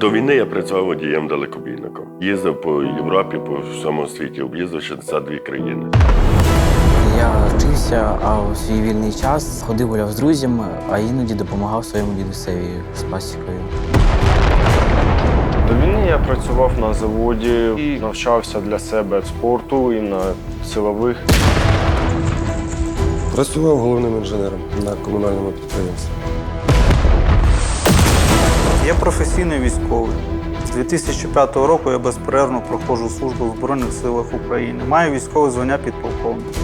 До війни я працював водієм далекобійником. Їздив по Європі, по всьому світі, об'їздив 62 країни. Я вчився, а у свій вільний час ходив гуляв з друзями, а іноді допомагав своєму дідусеві з пасікою. До війни я працював на заводі і навчався для себе спорту і на силових. Працював головним інженером на комунальному підприємстві. Я професійний військовий. З 2005 року я безперервно проходжу службу в Збройних силах України. Маю військове звання підполковника.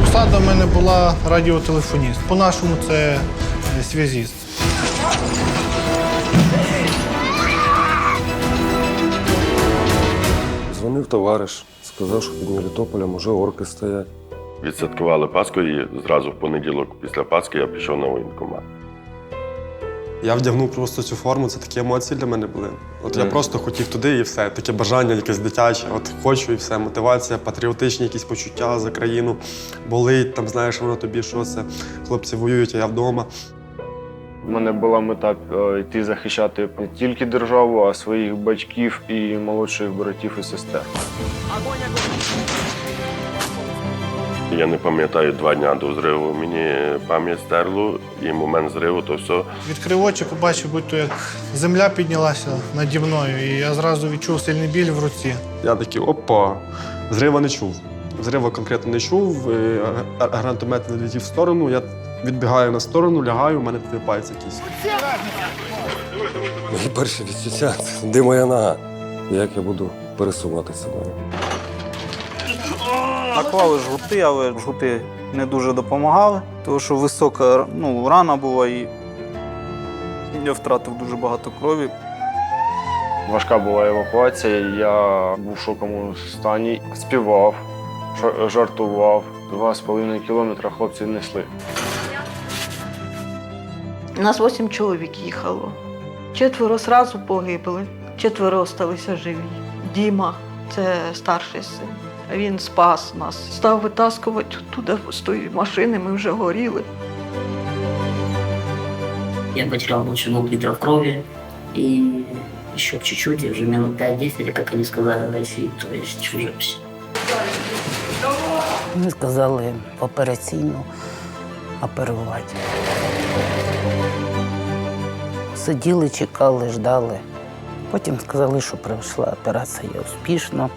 Посада в мене була радіотелефоніст. По-нашому це е, связіст. Дзвонив товариш, сказав, що під Мелітополем уже орки стоять. Відсвяткували Пасху і зразу в понеділок після Пасхи я пішов на воєнкомат. Я вдягнув просто цю форму, це такі емоції для мене були. От я просто хотів туди і все. Таке бажання, якесь дитяче. От хочу і все. Мотивація, патріотичні якісь почуття за країну. Болить, там знаєш, воно тобі що це. Хлопці воюють, а я вдома. У мене була мета е, йти захищати не тільки державу, а своїх батьків і молодших братів і сестер. Я не пам'ятаю два дня до зриву. Мені пам'ять стерло, і момент зриву, то все. Відкрив очі, побачив, будь-то як земля піднялася наді мною, і я зразу відчув сильний біль в руці. Я такий, опа, зрива не чув. Зрива конкретно не чув. е, Гранатомет не летів в сторону. Я відбігаю на сторону, лягаю, у мене підвипається якийсь. Мої перші відчуття де моя нога. Як я буду пересуватися нею. Наклали жгути, але жгути не дуже допомагали, тому що висока ну, рана була і я втратив дуже багато крові. Важка була евакуація, я був в шоковому стані, співав, жартував. Два з половиною кілометра хлопці несли. Нас вісім чоловік їхало. Четверо зразу погибли, четверо залишилися живі. Діма, це старший син. Він спас нас. Став витаскувати туди з тої машини, ми вже горіли. Я потерял больше двух литров крови и еще чуть-чуть, и уже минут 5-10, или как они сказали в России, то есть уже все. Ми сказали операційну оперувати. Сиділи, чекали, ждали. Потім сказали, що пройшла операція успішно.